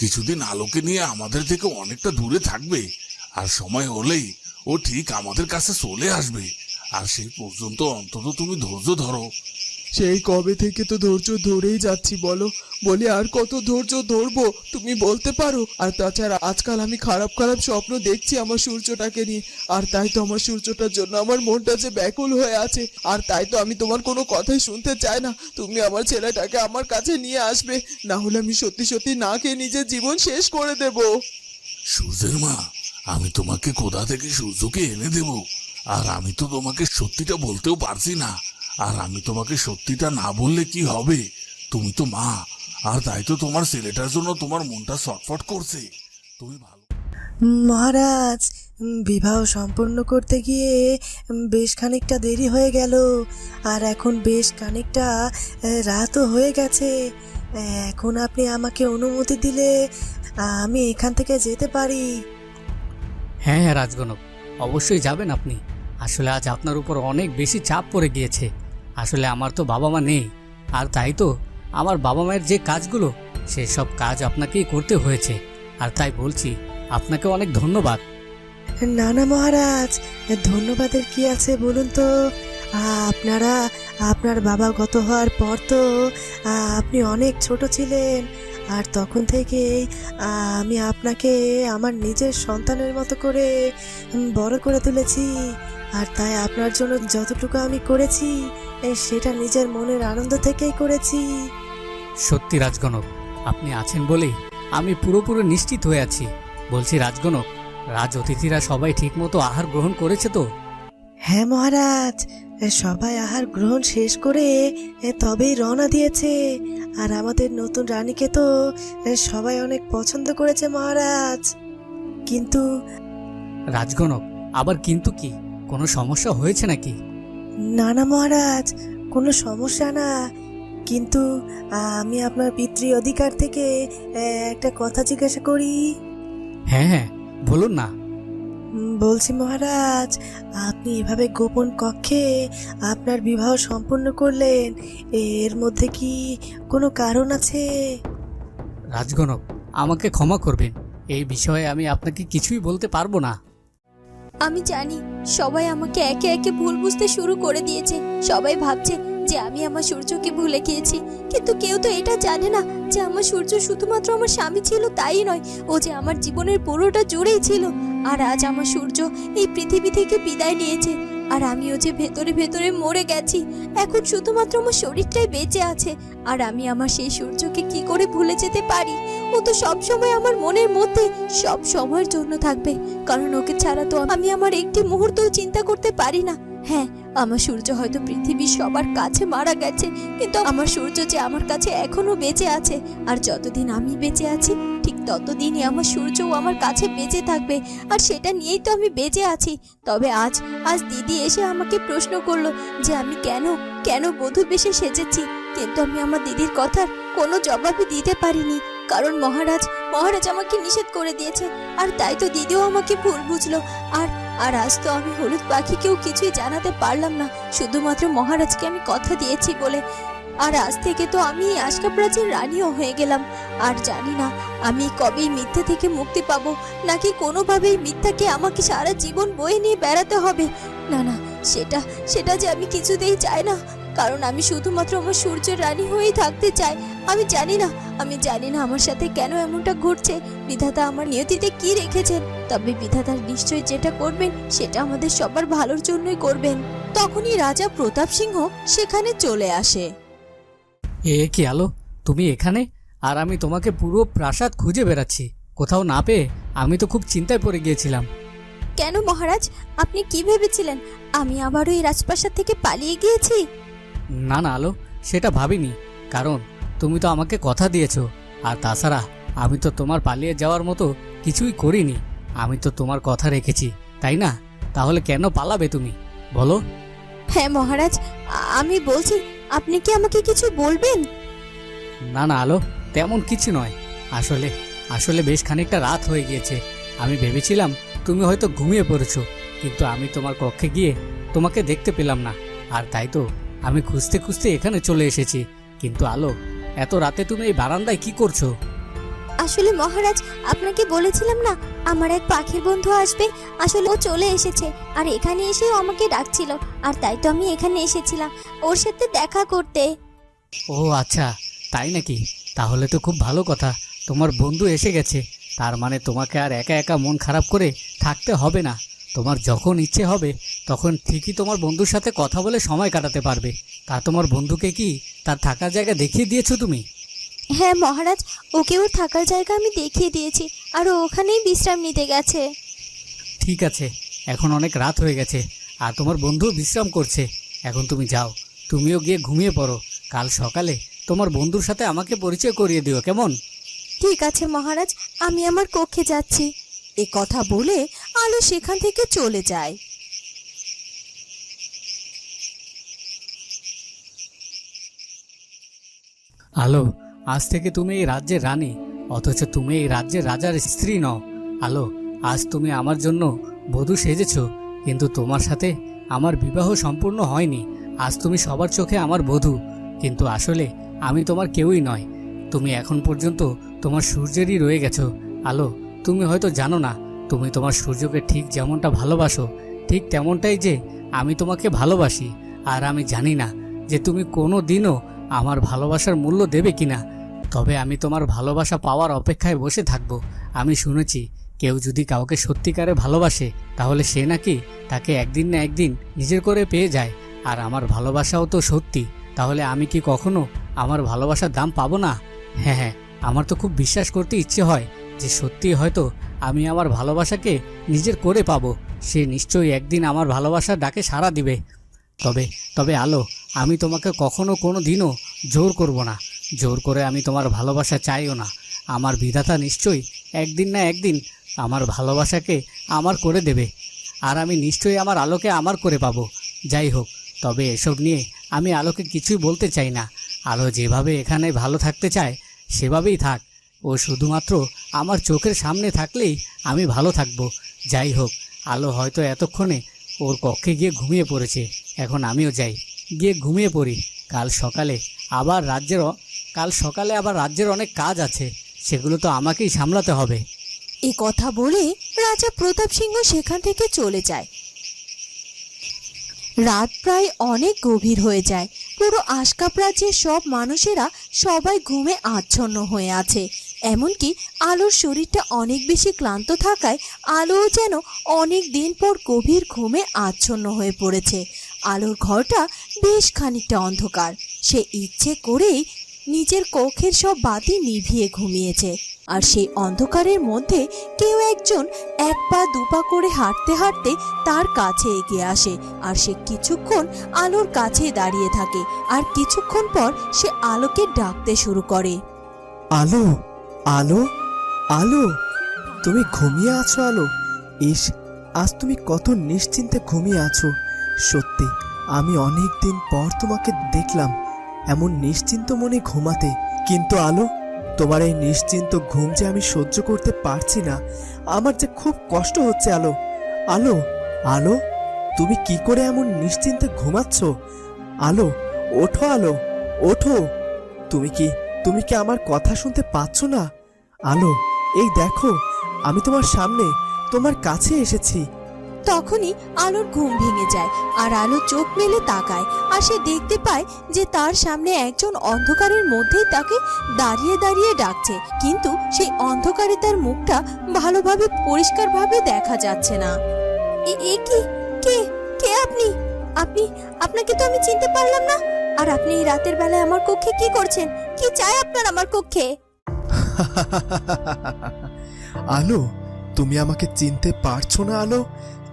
কিছুদিন আলোকে নিয়ে আমাদের থেকে অনেকটা দূরে থাকবে। আর সময় হলেই ও ঠিক আমাদের কাছে চলে আসবে। আর সেই পর্যন্ত অন্তত তুমি ধৈর্য ধরো। সেই কবে থেকে তো ধৈর্য ধরেই যাচ্ছি, বলো। বলি, আর কত ধৈর্য ধরবো, তুমি বলতে পারো? আর তাছাড়া আজকাল আমি খারাপ খারাপ স্বপ্ন দেখছি আমার সূর্যটাকে নিয়ে। আর তাই তো আমার সূর্যটার জন্য আমার মনটা যে ব্যাকুল হয়ে আছে। আর তাই তো আমি তোমার কোনো কথাই শুনতে চাই না। তুমি আমার ছেলেটাকে আমার কাছে নিয়ে আসবে। না হলে আমি সত্যি সত্যি না খেয়ে নিজের জীবন শেষ করে দেবো। সূর্যের মা, আমি তোমাকে কোথা থেকে সূর্যকে এনে দেব? আর আমি তো তোমাকে সত্যিটা বলতেও পারছি না। আর আমি তোমাকে সত্যিটা না বললে কি হবে? তুমি তো মা আর তাই তো তোমার ছেলেটার জন্য তোমার মনটা ছটফট করছে। তুমি ভালো মহারাজ বিবাহ সম্পন্ন করতে গিয়ে বেশ খানিকটা দেরি হয়ে গেল আর এখন বেশ খানিকটা রাতও হয়ে গেছে। এখন আপনি আমাকে অনুমতি দিলে আমি এখান থেকে যেতে পারি। হ্যাঁ হ্যাঁ রাজগণক অবশ্যই যাবেন আপনি। আসলে আজ আপনার উপর অনেক বেশি চাপ পড়ে গিয়েছে। আসলে আমার তো বাবা মা নেই। আর তাই তো আমার বাবা মায়ের যে কাজগুলো, সেসব কাজ আপনাকেই করতে হয়েছে। আর তাই বলছি, আপনাকে অনেক ধন্যবাদ। না না, মহারাজ, ধন্যবাদের কি আছে বলুন তো? আপনারা, আপনার বাবা গত হওয়ার পর তো আপনি অনেক ছোট ছিলেন। আর তখন থেকে আমি আপনাকে আমার নিজের সন্তানের মতো করে বড় করে তুলেছি। আর তাই আপনার জন্য যতটুকু আমি করেছি সেটা নিজের মনের আনন্দ থেকেই করেছি। সত্যি রাজগণক, আপনি আছেন বলেই আমি পুরোপুরি নিশ্চিত হয়ে আছি। বলছি রাজগণক রাজ অতিথিরা সবাই ঠিকমতো আহার গ্রহণ করেছে তো? হ্যাঁ মহারাজ সবাই আহার গ্রহণ শেষ করে তবেই রওনা দিয়েছে। আর আমাদের নতুন রানীকে তো সবাই অনেক পছন্দ করেছে মহারাজ। কিন্তু রাজগণক আবার কিন্তু কি? কোনো সমস্যা হয়েছে নাকি? না না মহারাজ কোনো সমস্যা না। কিন্তু আমি আপনার পিতৃ অধিকার থেকে একটা কথা জিজ্ঞাসা করি। হ্যাঁ হ্যাঁ বলুন না। বলছি মহারাজ আপনি এভাবে গোপন কক্ষে আপনার বিবাহ সম্পন্ন করলেন এর মধ্যে কি কোনো কারণ আছে? রাজগণক আমাকে ক্ষমা করবেন এই বিষয়ে আমি আপনাকে কিছুই বলতে পারব না। আমি জানি সবাই আমাকে একে একে ভুল বুঝতে শুরু করে দিয়েছে সবাই ভাবছে যে আমি আমার সূর্যকে ভুলে গিয়েছি। কিন্তু কেউ তো এটা জানে না যে আমার সূর্য শুধুমাত্র আমার স্বামী ছিল, তাই নয়, ও যে আমার জীবনের পুরোটা জুড়েই ছিল। আর আজ আমার সূর্য এই পৃথিবী থেকে বিদায় নিয়েছে। আর আমিও যে ভেতরে ভেতরে মরে গেছি, এখন শুধুমাত্র আমার শরীরটাই বেঁচে আছে। আর আমি আমার সেই সূর্যকে কি করে ভুলে যেতে পারি? ও তো সব সময় আমার মনের মধ্যে, সব সময়ের জন্য থাকবে। কারণ ওকে ছাড়া তো আমি আমার একটি মুহূর্তও চিন্তা করতে পারি না। হ্যাঁ আমার সূর্য হয়তো পৃথিবীর সবার কাছে মারা গেছে, কিন্তু আমার সূর্য যে আমার কাছে এখনও বেঁচে আছে, আর যতদিন আমি বেঁচে আছি, ঠিক ততদিনই আমার সূর্যও আমার কাছে বেঁচে থাকবে, আর সেটা নিয়েই তো আমি বেঁচে আছি। তবে আজ আজ দিদি এসে আমাকে প্রশ্ন করল যে আমি কেন কেন বধূ বেশে সেজেছি, কিন্তু আমি আমার দিদির কথার কোনো জবাবই দিতে পারিনি, কারণ মহারাজ মহারাজ আমাকে নিষেধ করে দিয়েছে, আর তাই তো দিদিও আমাকে ভুল বুঝলো, আর আর আজ তো আমি হলুদ পাখিকেও কিছুই জানাতে পারলাম না, শুধুমাত্র মহারাজকে আমি কথা দিয়েছি বলে। আর আজ থেকে তো আমি আশকাপ্রাচীর প্রাচীর রানীও হয়ে গেলাম। আর জানি না, আমি কবে মিথ্যা থেকে মুক্তি পাব, নাকি কোনোভাবেই মিথ্যাকে আমাকে সারা জীবন বয়ে নিয়ে বেড়াতে হবে? না না, সেটা সেটা যে আমি কিছুতেই চাই না। কারণ আমি শুধুমাত্র আমার সূর্যের রানী হয়েই থাকতে চাই। আমি জানি না আমি জানি না আমার সাথে কেন এমনটা ঘটছে। বিধাতা আমার নিয়তিতে কি রেখেছেন? তবে বিধাতার নিশ্চয় যেটা করবেন সেটা আমাদের সবার ভালোর জন্যই করবেন। তখনই রাজা প্রতাপ সিংহ সেখানে চলে আসে। এ কি আলো? তুমি এখানে? আর আমি তোমাকে পুরো প্রাসাদ খুঁজে বেড়াচ্ছি। কোথাও না পেয়ে আমি তো খুব চিন্তায় পড়ে গিয়েছিলাম। কেন মহারাজ? আপনি কি ভেবেছিলেন? আমি আবারও এই রাজপ্রাসাদ থেকে পালিয়ে গিয়েছি? না না আলো সেটা ভাবিনি। কারণ তুমি তো আমাকে কথা দিয়েছ আর তাছাড়া আমি তো তোমার পালিয়ে যাওয়ার মতো কিছুই করিনি। আমি তো তোমার কথা রেখেছি তাই না? তাহলে কেন পালাবে তুমি? বলো। হ্যাঁ মহারাজ আমি বলছি আপনি কি আমাকে কিছু বলবেন? না না আলো তেমন কিছু নয়। আসলে আসলে বেশ খানিকটা রাত হয়ে গিয়েছে। আমি ভেবেছিলাম তুমি হয়তো ঘুমিয়ে পড়েছো কিন্তু আমি তোমার কক্ষে গিয়ে তোমাকে দেখতে পেলাম না। আর তাই তো আমি খুঁজতে খুঁজতে এখানে চলে এসেছি। কিন্তু আলো এত রাতে তুমি এই বারান্দায় কি করছ? আসলে মহারাজ আপনাকে বলেছিলাম না আমার এক পাখির বন্ধু আসবে আসলে ও চলে এসেছে আর এখানে এসেও আমাকে ডাকছিল আর তাই তো আমি এখানে এসেছিলাম ওর সাথে দেখা করতে। ও আচ্ছা তাই নাকি? তাহলে তো খুব ভালো কথা তোমার বন্ধু এসে গেছে তার মানে তোমাকে আর একা একা মন খারাপ করে থাকতে হবে না। তোমার যখন ইচ্ছে হবে তখন ঠিকই তোমার বন্ধুর সাথে কথা বলে সময় কাটাতে পারবে। তা তোমার বন্ধুকে কি তার থাকার জায়গা দেখিয়ে দিয়েছ তুমি? হ্যাঁ মহারাজ ওকে ওর থাকার জায়গা আমি দেখিয়ে দিয়েছি আর ও ওখানেই বিশ্রাম নিতে গেছে। ঠিক আছে এখন অনেক রাত হয়ে গেছে আর তোমার বন্ধু বিশ্রাম করছে। এখন তুমি যাও তুমিও গিয়ে ঘুমিয়ে পড়ো। কাল সকালে তোমার বন্ধুর সাথে আমাকে পরিচয় করিয়ে দিও কেমন? ঠিক আছে মহারাজ আমি আমার কক্ষে যাচ্ছি। এ কথা বলে আলো সেখান থেকে চলে যায়। আলো, আজ থেকে তুমি এই রাজ্যের রানী, অথচ তুমি এই রাজ্যের রাজার স্ত্রী নও। আলো, আজ তুমি আমার জন্য বধূ সেজেছো, কিন্তু তোমার সাথে আমার বিবাহ সম্পূর্ণ হয়নি। আজ তুমি সবার চোখে আমার বধূ, কিন্তু আসলে আমি তোমার কেউই নয়। তুমি এখন পর্যন্ত তোমার সূর্যেরই রয়ে গেছো। আলো, তুমি হয়তো জানো না তুমি তোমার সূর্যকে ঠিক যেমনটা ভালোবাসো, ঠিক তেমনটাই যে আমি তোমাকে ভালোবাসি। আর আমি জানি না যে তুমি কোনো দিনও আমার ভালোবাসার মূল্য দেবে কিনা। তবে আমি তোমার ভালোবাসা পাওয়ার অপেক্ষায় বসে থাকব। আমি শুনেছি, কেউ যদি কাউকে সত্যিকারে ভালোবাসে, তাহলে সে নাকি তাকে একদিন না একদিন নিজের করে পেয়ে যায়। আর আমার ভালোবাসাও তো সত্যি, তাহলে আমি কি কখনো আমার ভালোবাসার দাম পাবো না? হ্যাঁ হ্যাঁ আমার তো খুব বিশ্বাস করতে ইচ্ছে হয় যে সত্যি হয়তো আমি আমার ভালোবাসাকে নিজের করে পাবো। সে নিশ্চয়ই একদিন আমার ভালোবাসার ডাকে সাড়া দিবে। তবে তবে আলো, আমি তোমাকে কখনো কোনো দিনও জোর করব না। জোর করে আমি তোমার ভালোবাসা চাইও না। আমার বিধাতা নিশ্চয়ই একদিন না একদিন আমার ভালোবাসাকে আমার করে দেবে। আর আমি নিশ্চয়ই আমার আলোকে আমার করে পাবো। যাই হোক, তবে এসব নিয়ে আমি আলোকে কিছুই বলতে চাই না। আলো যেভাবে এখানে ভালো থাকতে চায়, সেভাবেই থাক। ও শুধুমাত্র আমার চোখের সামনে থাকলেই আমি ভালো থাকব। যাই হোক, আলো হয়তো এতক্ষণে ওর কক্ষে গিয়ে ঘুমিয়ে পড়েছে। এখন আমিও যাই। গিয়ে ঘুমিয়ে পড়ি। কাল সকালে আবার রাজ্যের কাল সকালে আবার রাজ্যের অনেক কাজ আছে। সেগুলো তো আমাকেই সামলাতে হবে। এ কথা বলে রাজা প্রতাপ সিংহ সেখান থেকে চলে যায়। রাত প্রায় অনেক গভীর হয়ে যায়। পুরো আশকাপ রাজ্যের সব মানুষেরা সবাই ঘুমে আচ্ছন্ন হয়ে আছে। এমনকি আলোর শরীরটা অনেক বেশি ক্লান্ত থাকায় আলোও যেন অনেক দিন পর গভীর ঘুমে আচ্ছন্ন হয়ে পড়েছে। আলোর ঘরটা বেশ খানিকটা অন্ধকার। সে ইচ্ছে করেই নিজের কক্ষের সব বাতি নিভিয়ে ঘুমিয়েছে। আর সেই অন্ধকারের মধ্যে কেউ একজন এক পা দুপা করে হাঁটতে হাঁটতে তার কাছে এগিয়ে আসে আর সে কিছুক্ষণ আলোর কাছে দাঁড়িয়ে থাকে। আর কিছুক্ষণ পর সে আলোকে ডাকতে শুরু করে। আলো? আলো? আলো? তুমি ঘুমিয়ে আছো, আলো? ইস, আজ তুমি কত নিশ্চিন্তে ঘুমিয়ে আছো। সত্যি, আমি অনেক দিন পর তোমাকে দেখলাম, এমন নিশ্চিন্ত মনে ঘুমাতে। কিন্তু আলো, তোমার এই নিশ্চিন্ত ঘুম যে আমি সহ্য করতে পারছি না, আমার যে খুব কষ্ট হচ্ছে, আলো। আলো আলো, তুমি কি করে এমন নিশ্চিন্তে ঘুমাচ্ছ? আলো, ওঠো আলো, ওঠো। তুমি কি তুমি কি আমার কথা শুনতে পাচ্ছ না? আলো, এই দেখো, আমি তোমার সামনে, তোমার কাছে এসেছি। তখনই আলোর ঘুম ভেঙে যায় আর আলো চোখ মেলে তাকায় আর সে দেখতে পায় যে তার সামনে একজন অন্ধকারের মধ্যেই তাকে দাঁড়িয়ে দাঁড়িয়ে ডাকছে। কিন্তু সেই অন্ধকারে তার মুখটা ভালোভাবে, পরিষ্কারভাবে দেখা যাচ্ছে না। এ- কি? কে? কে আপনি? আপনি, আপনাকে তো আমি চিনতে পারলাম না। আর আপনি এই রাতের বেলায় আমার কক্ষে কি করছেন? কি চাই আপনার আমার কক্ষে? আলো তুমি আমাকে চিনতে পারছ না আলো?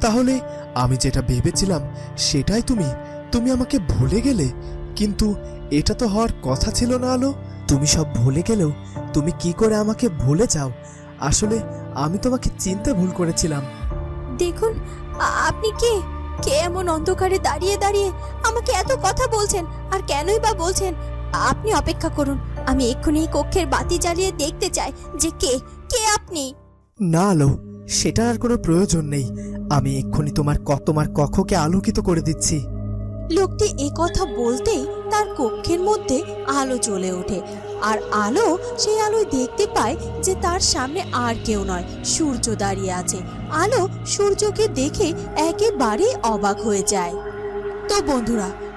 তাহলে আমি যেটা ভেবেছিলাম সেটাই তুমি। তুমি আমাকে ভুলে গেলে কিন্তু এটা তো হওয়ার কথা ছিল না আলো। তুমি সব ভুলে গেলেও তুমি কি করে আমাকে ভুলে যাও? আসলে আমি তোমাকে চিনতে ভুল করেছিলাম। দেখুন আপনি কে? কে এমন অন্ধকারে দাঁড়িয়ে দাঁড়িয়ে আমাকে এত কথা বলছেন আর কেনই বা বলছেন? আপনি অপেক্ষা করুন আমি এক্ষুনি এই কক্ষের বাতি জ্বালিয়ে দেখতে চাই যে কে কে আপনি। না আলো সেটা আর কোনো প্রয়োজন নেই। আমি এক্ষুনি তোমার ক তোমার কক্ষকে আলোকিত করে দিচ্ছি। লোকটি এ কথা বলতেই তার কক্ষের মধ্যে আলো জ্বলে ওঠে। আর আলো সেই আলোয় দেখতে পায় যে তার সামনে আর কেউ নয় সূর্য দাঁড়িয়ে আছে। আলো সূর্যকে দেখে একেবারেই অবাক হয়ে যায়। তো বন্ধুরা